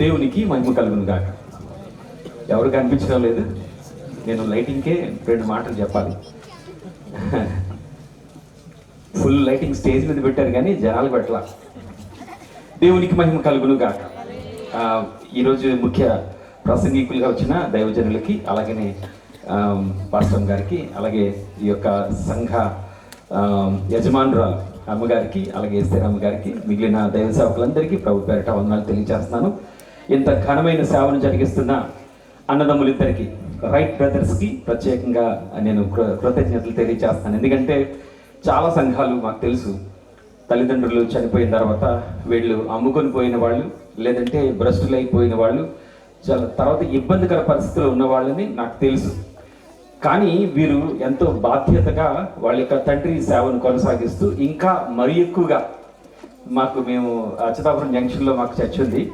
దేవునికి మహిమ కలుగును గాక. ఎవరికి అనిపించడం లేదు. నేను లైటింగ్కే రెండు మాటలు చెప్పాలి. ఫుల్ లైటింగ్ స్టేజ్ మీద పెట్టారు కానీ జనాలు పెట్టాల. దేవునికి మహిమ కలుగును గాక. ఈరోజు ముఖ్య ప్రసంగికులుగా వచ్చిన దైవజనులకి అలాగనే పాస్టమ్ గారికి అలాగే ఈ యొక్క సంఘ యజమానురాలు అమ్మగారికి అలాగే స్థిరమ్మ గారికి మిగిలిన దైవ సేవకులందరికీ ప్రభు పేరట వందనాలు తెలియజేస్తున్నాను ఇంత ఘనమైన సేవను జరిగిస్తున్న అన్నదమ్ములిద్దరికి రైట్ బ్రదర్స్కి ప్రత్యేకంగా నేను కృ- కృతజ్ఞతలు తెలియజేస్తాను. ఎందుకంటే చాలా సంఘాలు మాకు తెలుసు. తల్లిదండ్రులు చనిపోయిన తర్వాత వీళ్ళు అమ్ముకొని పోయిన వాళ్ళు లేదంటే భ్రష్టులైపోయిన వాళ్ళు చాలా తర్వాత ఇబ్బందికర పరిస్థితుల్లో ఉన్న వాళ్ళని నాకు తెలుసు. కానీ వీరు ఎంతో బాధ్యతగా వాళ్ళ యొక్క తండ్రి సేవను కొనసాగిస్తూ ఇంకా మరి ఎక్కువగా మాకు మేము అచ్యుతాపురం జంక్షన్లో మాకు చర్చ ఉంది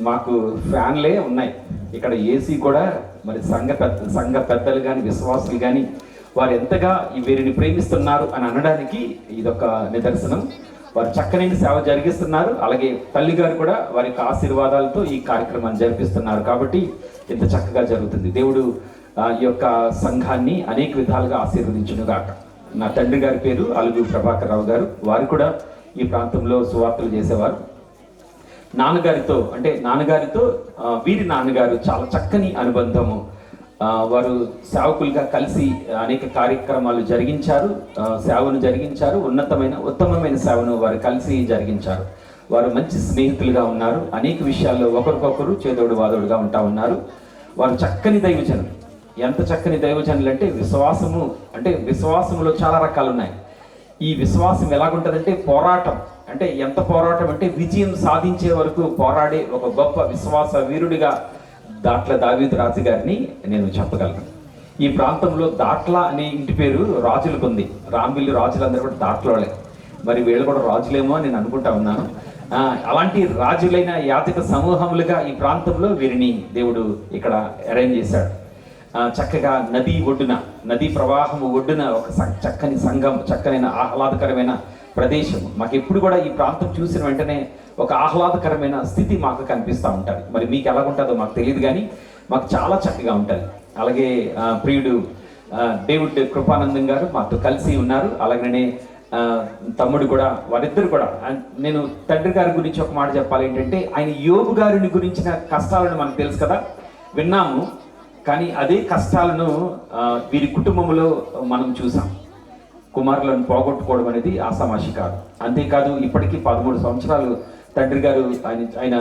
మాకు ఫ్యాన్లే ఉన్నాయి. ఇక్కడ ఏసీ కూడా మరి సంఘ పెద్ద సంఘ పెద్దలు కానీ విశ్వాసులు కానీ వారు ఎంతగా వీరిని ప్రేమిస్తున్నారు అని అనడానికి ఇదొక నిదర్శనం. వారు చక్కని సేవ జరిగిస్తున్నారు. అలాగే తల్లి గారు కూడా వారి యొక్క ఆశీర్వాదాలతో ఈ కార్యక్రమాన్ని జరిపిస్తున్నారు. కాబట్టి ఇంత చక్కగా జరుగుతుంది. దేవుడు ఈ యొక్క సంఘాన్ని అనేక విధాలుగా ఆశీర్వదించునుగాక. నా తండ్రి గారి పేరు అలుగు ప్రభాకర్ రావు గారు. వారు కూడా ఈ ప్రాంతంలో సువార్తలు చేసేవారు. నాన్నగారితో అంటే నాన్నగారితో వీరి నాన్నగారు చాలా చక్కని అనుబంధము. వారు సేవకులుగా కలిసి అనేక కార్యక్రమాలు జరిగించారు. సేవను జరిగించారు. ఉన్నతమైన ఉత్తమమైన సేవను వారు కలిసి జరిగించారు. వారు మంచి స్నేహితులుగా ఉన్నారు. అనేక విషయాల్లో ఒకరికొకరు చేదోడు వాదోడుగా ఉంటా ఉన్నారు. వారు చక్కని దైవజనులు. ఎంత చక్కని దైవజనులు అంటే విశ్వాసము అంటే విశ్వాసములో చాలా రకాలు ఉన్నాయి ఈ విశ్వాసం ఎలాగుంటుందంటే పోరాటం. అంటే ఎంత పోరాటం అంటే విజయం సాధించే వరకు పోరాడే ఒక గొప్ప విశ్వాస వీరుడిగా దాట్ల దావీదు రాజు గారిని నేను చెప్పగలను. ఈ ప్రాంతంలో దాట్ల అనే ఇంటి పేరు రాజులకు ఉంది. రాంబిల్లి రాజులందరూ కూడా దాట్లోలే. మరి వీళ్ళు కూడా రాజులేమో నేను అనుకుంటా ఉన్నాను. అలాంటి రాజులైన యాతిక సమూహములుగా ఈ ప్రాంతంలో వీరిని దేవుడు ఇక్కడ అరేంజ్ చేశాడు. చక్కగా నది ఒడ్డున నదీ ప్రవాహము ఒడ్డున ఒక చక్కని సంఘం చక్కనైన ఆహ్లాదకరమైన ప్రదేశం మాకు ఎప్పుడు కూడా ఈ ప్రాంతం చూసిన వెంటనే ఒక ఆహ్లాదకరమైన స్థితి మాకు కనిపిస్తూ ఉంటుంది. మరి మీకు ఎలా ఉంటుందో మాకు తెలియదు కానీ మాకు చాలా చక్కగా ఉంటుంది. అలాగే ప్రియుడు డేవిడ్ కృపానందం గారు మాతో కలిసి ఉన్నారు. అలాగనే తమ్ముడు కూడా వారిద్దరు కూడా. నేను తండ్రి గారి గురించి ఒక మాట చెప్పాలి ఏంటంటే ఆయన యోగు గారిని గురించిన కష్టాలను మనకు తెలుసు కదా? విన్నాము. కానీ అదే కష్టాలను వీరి కుటుంబంలో మనం చూసాం. కుమారులను పోగొట్టుకోవడం అనేది ఆసామాషి కాదు. అంతేకాదు ఇప్పటికీ పదమూడు సంవత్సరాలు తండ్రి గారు ఆయన ఆయన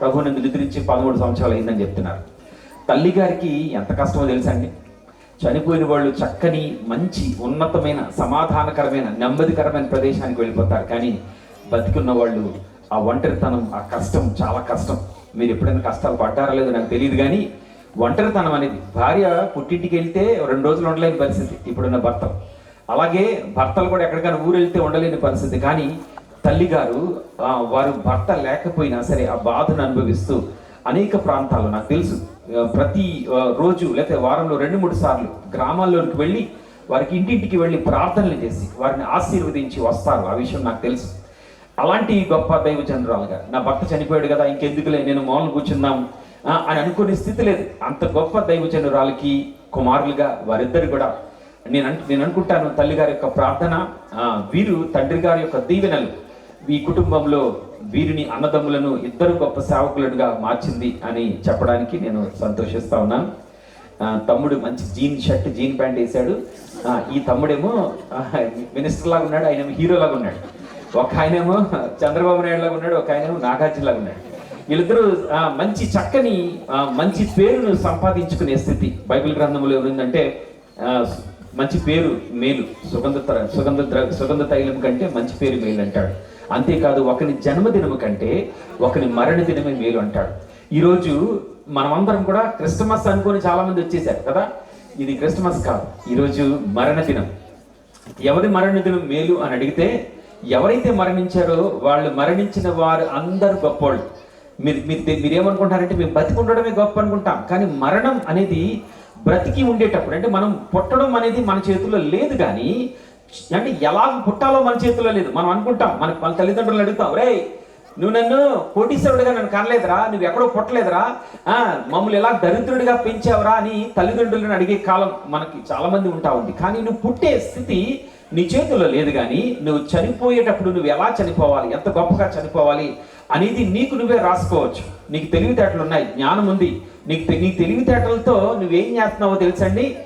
ప్రభుని నిద్రించి పదమూడు సంవత్సరాలు అయిందని చెప్తున్నారు. తల్లి గారికి ఎంత కష్టమో తెలుసండి చనిపోయిన వాళ్ళు చక్కని మంచి ఉన్నతమైన సమాధానకరమైన నెమ్మదికరమైన ప్రదేశానికి వెళ్ళిపోతారు. కానీ బతికున్న వాళ్ళు ఆ ఒంటరితనం ఆ కష్టం చాలా కష్టం. మీరు ఎప్పుడైనా కష్టాలు పడ్డారా లేదో నాకు తెలియదు కానీ ఒంటరితనం అనేది భార్య పుట్టింటికి వెళ్తే రెండు రోజులు ఉండలేని పరిస్థితి. ఇప్పుడున్న భర్త. అలాగే భర్తలు కూడా ఎక్కడికైనా ఊరు వెళ్తే ఉండలేని పరిస్థితి. కానీ తల్లిగారు వారు భర్త లేకపోయినా సరే ఆ బాధను అనుభవిస్తూ అనేక ప్రాంతాలు నాకు తెలుసు ప్రతి రోజు లేకపోతే వారంలో రెండు మూడు సార్లు గ్రామాల్లోకి వెళ్ళి వారికి ఇంటింటికి వెళ్ళి ప్రార్థనలు చేసి వారిని ఆశీర్వదించి వస్తారు. ఆ విషయం నాకు తెలుసు. అలాంటి గొప్ప దైవచంద్రాలుగా నా భర్త చనిపోయాడు కదా ఇంకెందుకులే నేను మౌనం కూర్చుందాం అని అనుకునే స్థితి లేదు. అంత గొప్ప దైవచంద్రాలకి కుమారులుగా వారిద్దరు కూడా నేను నేను అనుకుంటాను తల్లి గారి యొక్క ప్రార్థన వీరు తండ్రి గారి యొక్క దీవెనలు. ఈ కుటుంబంలో వీరిని అన్నదమ్ములను ఇద్దరు గొప్ప సేవకులుగా మార్చింది అని చెప్పడానికి నేను సంతోషిస్తా ఉన్నాను. తమ్ముడు మంచి జీన్ షర్ట్ జీన్ ప్యాంట్ వేశాడు. ఈ తమ్ముడేమో మినిస్టర్ లాగా ఉన్నాడు ఆయన హీరో లాగా ఉన్నాడు. ఒక ఆయనేమో చంద్రబాబు నాయుడు లాగా ఉన్నాడు ఒక ఆయనేమో నాగార్జున లాగా ఉన్నాడు. వీళ్ళిద్దరూ మంచి చక్కని మంచి పేరును సంపాదించుకునే స్థితి బైబిల్ గ్రంథంలో ఏముందంటే మంచి పేరు మేలు. సుగంధ సుగంధ సుగంధ తైలం కంటే మంచి పేరు మేలు అంటాడు. అంతేకాదు ఒకని జన్మదినము కంటే ఒకని మరణ దినమే మేలు అంటాడు. ఈరోజు మనమందరం కూడా క్రిస్టమస్ అనుకొని చాలామంది వచ్చేసారు కదా? ఇది క్రిస్టమస్ కాదు. ఈరోజు మరణ దినం ఎవరి మరణ దినం మేలు అని అడిగితే ఎవరైతే మరణించారో వాళ్ళు మరణించిన వారు అందరు గొప్పోళ్ళు. మీరు మీరు మీరు ఏమనుకుంటారంటే మేము బతికి ఉండడమే గొప్ప అనుకుంటాం. కానీ మరణం అనేది బ్రతికి ఉండేటప్పుడు అంటే మనం పుట్టడం అనేది మన చేతుల్లో లేదు కానీ అంటే ఎలా పుట్టాలో మన చేతుల్లో లేదు. మనం అనుకుంటాం మన మన తల్లిదండ్రులు అడుగుతాం రే నువ్వు నన్ను కోటీశ్వరుడిగా నన్ను కనలేదురా నువ్వు ఎక్కడో పుట్టలేదురా మమ్మల్ని ఎలా దరిద్రుడిగా పెంచావురా అని తల్లిదండ్రులను అడిగే కాలం మనకి చాలామంది ఉంటా ఉంది. కానీ నువ్వు పుట్టే స్థితి నీ చేతుల్లో లేదు కానీ నువ్వు చనిపోయేటప్పుడు నువ్వు ఎలా చనిపోవాలి? ఎంత గొప్పగా చనిపోవాలి? అనేది నీకు నువ్వే రాసుకోవచ్చు. నీకు తెలివితేటలు ఉన్నాయి జ్ఞానం ఉంది. నీకు తె- నీ తెలివితేటలతో నువ్వేం చేస్తున్నావో తెలుసండి?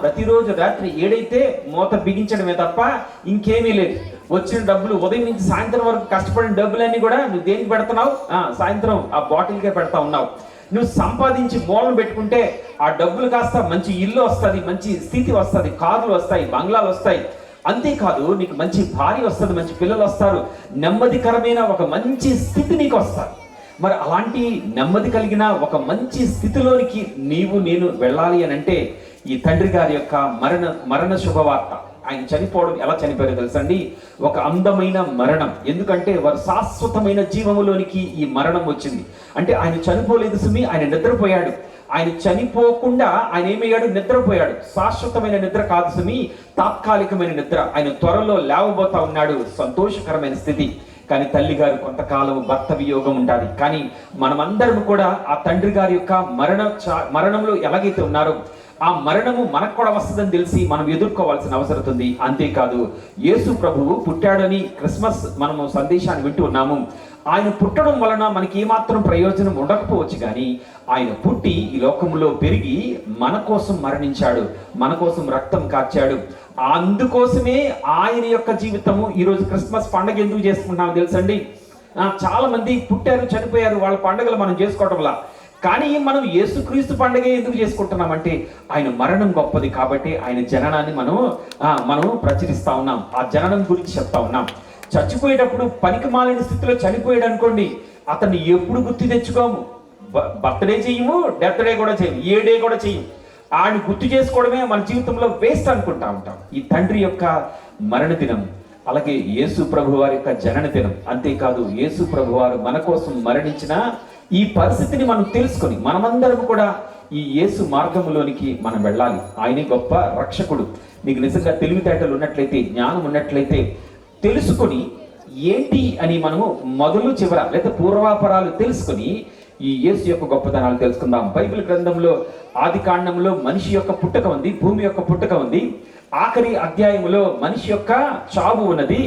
ప్రతిరోజు రాత్రి ఏడైతే మూత బిగించడమే తప్ప ఇంకేమీ లేదు. వచ్చిన డబ్బులు ఉదయం నుంచి సాయంత్రం వరకు కష్టపడిన డబ్బులన్నీ కూడా నువ్వు దేనికి పెడుతున్నావు? సాయంత్రం ఆ బాటిల్కే పెడతా ఉన్నావు. నువ్వు సంపాదించి మూలం పెట్టుకుంటే ఆ డబ్బులు కాస్త మంచి ఇల్లు వస్తుంది మంచి స్థితి వస్తుంది కార్లు వస్తాయి బంగ్లాలు వస్తాయి. అంతేకాదు నీకు మంచి భార్య వస్తుంది మంచి పిల్లలు వస్తారు నెమ్మదికరమైన ఒక మంచి స్థితి నీకు వస్తారు మరి అలాంటి నెమ్మది కలిగిన ఒక మంచి స్థితిలోనికి నీవు నేను వెళ్ళాలి అని అంటే ఈ తండ్రి గారి యొక్క మరణ మరణ శుభవార్త. ఆయన చనిపోవడం ఎలా చనిపోయారో తెలుసండి? ఒక అందమైన మరణం. ఎందుకంటే వారు శాశ్వతమైన జీవములోనికి ఈ మరణం వచ్చింది. అంటే ఆయన చనిపోలేదు సుమి ఆయన నిద్రపోయాడు. ఆయన చనిపోకుండా ఆయన ఏమయ్యాడు? నిద్రపోయాడు. శాశ్వతమైన నిద్ర కాదు సమి. తాత్కాలికమైన నిద్ర. ఆయన త్వరలో లేవబోతా ఉన్నాడు. సంతోషకరమైన స్థితి. కానీ తల్లి గారు కొంతకాలం భర్త వియోగం ఉండాలి. కానీ మనమందరం కూడా ఆ తండ్రి గారి యొక్క మరణ మరణంలో ఎలాగైతే ఉన్నారో ఆ మరణము మనకు కూడా వస్తుందని తెలిసి మనం ఎదుర్కోవాల్సిన అవసరం ఉంది. అంతేకాదు యేసు ప్రభువు పుట్టాడని క్రిస్మస్ మనము సందేశాన్ని వింటూ ఉన్నాము. ఆయన పుట్టడం వలన మనకి ఏమాత్రం ప్రయోజనం ఉండకపోవచ్చు కానీ ఆయన పుట్టి ఈ లోకంలో పెరిగి మన కోసం మరణించాడు మన కోసం రక్తం కార్చాడు అందుకోసమే ఆయన యొక్క జీవితము ఈరోజు క్రిస్మస్ పండగ ఎందుకు చేసుకుంటున్నాం తెలుసండి? చాలా మంది పుట్టారు చనిపోయారు వాళ్ళ పండుగలు మనం చేసుకోవటంలా కానీ మనం యేసుక్రీస్తు పండుగ ఎందుకు చేసుకుంటున్నామంటే ఆయన మరణం గొప్పది కాబట్టి ఆయన జననాన్ని మనం మనం ప్రచురిస్తా ఉన్నాం. ఆ జననం గురించి చెప్తా ఉన్నాం. చచ్చిపోయేటప్పుడు పనికి మాలిన స్థితిలో చనిపోయాడు అనుకోండి అతన్ని ఎప్పుడు గుర్తు తెచ్చుకోము. బర్త్డే చేయము డెత్ డే కూడా చేయము ఏ డే కూడా చేయము ఆయన గుర్తు చేసుకోవడమే మన జీవితంలో వేస్ట్ అనుకుంటా ఉంటాం. ఈ తండ్రి యొక్క మరణ దినం అలాగే యేసు ప్రభు వారి యొక్క జనన దినం అంతేకాదు యేసు ప్రభు వారు మన కోసం మరణించిన ఈ పరిస్థితిని మనం తెలుసుకొని మనమందరం కూడా ఈ యేసు మార్గంలోనికి మనం వెళ్ళాలి. ఆయనే గొప్ప రక్షకుడు. నీకు నిజంగా తెలివితేటలు ఉన్నట్లయితే జ్ఞానం ఉన్నట్లయితే తెలుసుకొని ఏంటి అని మనము మొదలు చివర లేదా పూర్వాపరాలు తెలుసుకొని ఈ యేసు యొక్క గొప్పతనాలు తెలుసుకుందాం. బైబిల్ గ్రంథంలో ఆది కాండంలో మనిషి యొక్క పుట్టక ఉంది భూమి యొక్క పుట్టక ఉంది. ఆఖరి అధ్యాయంలో మనిషి యొక్క చావు ఉన్నది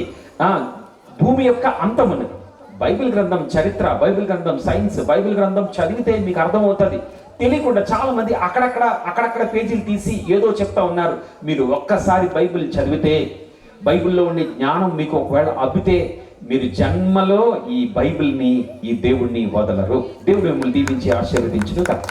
భూమి యొక్క అంతం ఉన్నది. బైబిల్ గ్రంథం చరిత్ర బైబిల్ గ్రంథం సైన్స్ బైబిల్ గ్రంథం చదివితే మీకు అర్థమవుతుంది. తెలియకుండా చాలా మంది అక్కడక్కడ అక్కడక్కడ పేజీలు తీసి ఏదో చెప్తా ఉన్నారు. మీరు ఒక్కసారి బైబిల్ చదివితే బైబిల్లో ఉండే జ్ఞానం మీకు ఒకవేళ అబ్బితే మీరు జన్మలో ఈ బైబిల్ని ఈ దేవుణ్ణి వదలరు. దేవుడు మిమ్మల్ని దీవించి ఆశీర్వదించిన కదా.